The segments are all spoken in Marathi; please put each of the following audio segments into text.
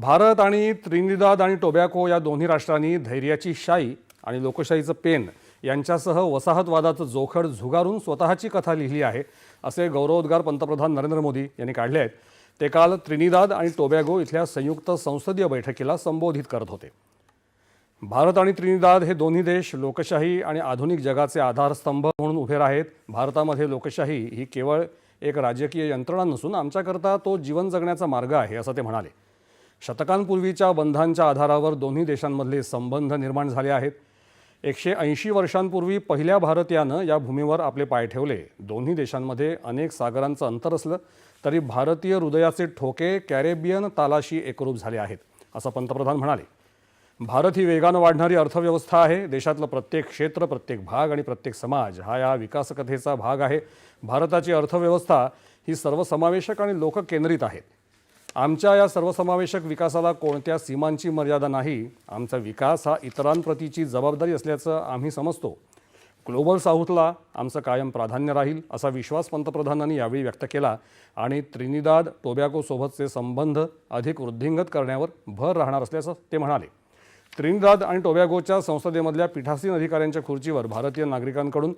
भारत आणि त्रिनिदाद आणि टोबॅको या दोन्ही राष्ट्रांनी धैर्याची शाई आणि लोकशाहीचं पेन यांच्यासह वसाहतवादाचं जोखड झुगारून स्वतःची कथा लिहिली आहे असे गौरवोद्गार पंतप्रधान नरेंद्र मोदी यांनी काढले आहेत. ते काल त्रिनिदाद आणि टोबॅगो इथल्या संयुक्त संसदीय बैठकीला संबोधित करत होते. भारत आणि त्रिनिदाद हे दोन्ही देश लोकशाही आणि आधुनिक जगाचे आधारस्तंभ म्हणून उभे राहत. भारतामध्ये लोकशाही ही केवळ एक राजकीय यंत्रणा नसून आमच्याकरता तो जीवन जगण्याचा मार्ग आहे असं ते म्हणाले. शतकांपूर्वीच्या बंधांच्या आधारावर दोन्ही देशांमधले संबंध निर्माण झाले आहेत. एकशे ऐंशी वर्षांपूर्वी पहिल्या भारतीयानं या भूमीवर आपले पाय ठेवले. दोन्ही देशांमध्ये अनेक सागरांचं अंतर असलं तरी भारतीय हृदयाचे ठोके कॅरेबियन तालाशी एकरूप झाले आहेत असं पंतप्रधान म्हणाले. भारत ही वेगानं वाढणारी अर्थव्यवस्था आहे. देशातलं प्रत्येक क्षेत्र प्रत्येक भाग आणि प्रत्येक समाज हा या विकासकथेचा भाग आहे. भारताची अर्थव्यवस्था ही सर्वसमावेशक आणि लोककेंद्रित आहे आमच्या या सर्वसमावेशक विकासाला कोणत्या सीमांची मर्यादा नाही? आमचा विकास हा इतरांप्रतीची जबाबदारी असल्याचं आम्ही समजतो. ग्लोबल साऊथला आमचं कायम प्राधान्य राहील असा विश्वास पंतप्रधानांनी यावेळी व्यक्त केला आणि त्रिनिदाद टोबॅकोसोबतचे संबंध अधिक वृद्धिंगत करण्यावर भर राहणार असल्याचं ते म्हणाले. त्रिनिदाद आणि टोबॅगोच्या संसदेमधल्या पीठासीन अधिकाऱ्यांच्या खुर्चीवर भारतीय नागरिकांकडून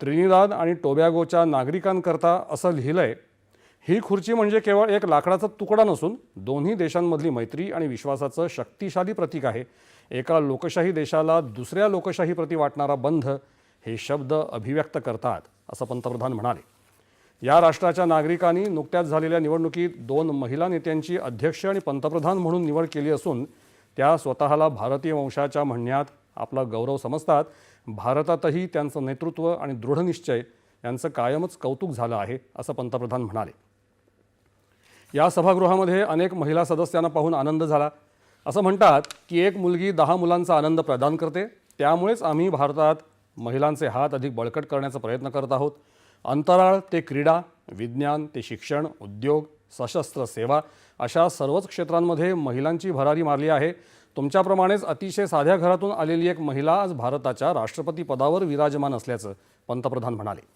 त्रिनिदाद आणि टोबॅगोच्या नागरिकांकरता असं लिहिलंय ही खुर्ची म्हणजे केवळ एक लाकडाचा तुकडा नसून दोन्ही देशांमधली मैत्री आणि विश्वासाचं शक्तिशाली प्रतीक आहे. एका लोकशाही देशाला दुसऱ्या लोकशाहीप्रती वाटणारा बंध हे शब्द अभिव्यक्त करतात असं पंतप्रधान म्हणाले. या राष्ट्राच्या नागरिकांनी नुकत्याच झालेल्या निवडणुकीत दोन महिला नेत्यांची अध्यक्ष आणि पंतप्रधान म्हणून निवड केली असून त्या स्वतःला भारतीय वंशाच्या म्हणण्यात आपला गौरव समजतात. भारतातही त्यांचं नेतृत्व आणि दृढनिश्चय यांचं कायमच कौतुक झालं आहे असं पंतप्रधान म्हणाले. या सभागृहामध्ये अनेक महिला सदस्यांना पाहून आनंद झाला. असं म्हणतात की एक मुलगी दहा मुलांचा आनंद प्रदान करते. त्यामुळेच आम्ही भारतात महिलांचे हात अधिक बळकट करण्याचा प्रयत्न करत आहोत. अंतराळ ते क्रीडा विज्ञान ते शिक्षण उद्योग सशस्त्र सेवा अशा सर्वच क्षेत्रांमध्ये महिलांची भरारी मारली आहे. तुमच्याप्रमाणेच अतिशय साध्या घरातून आलेली एक महिला आज भारताच्या राष्ट्रपती पदावर विराजमान असल्याचं पंतप्रधान म्हणाले.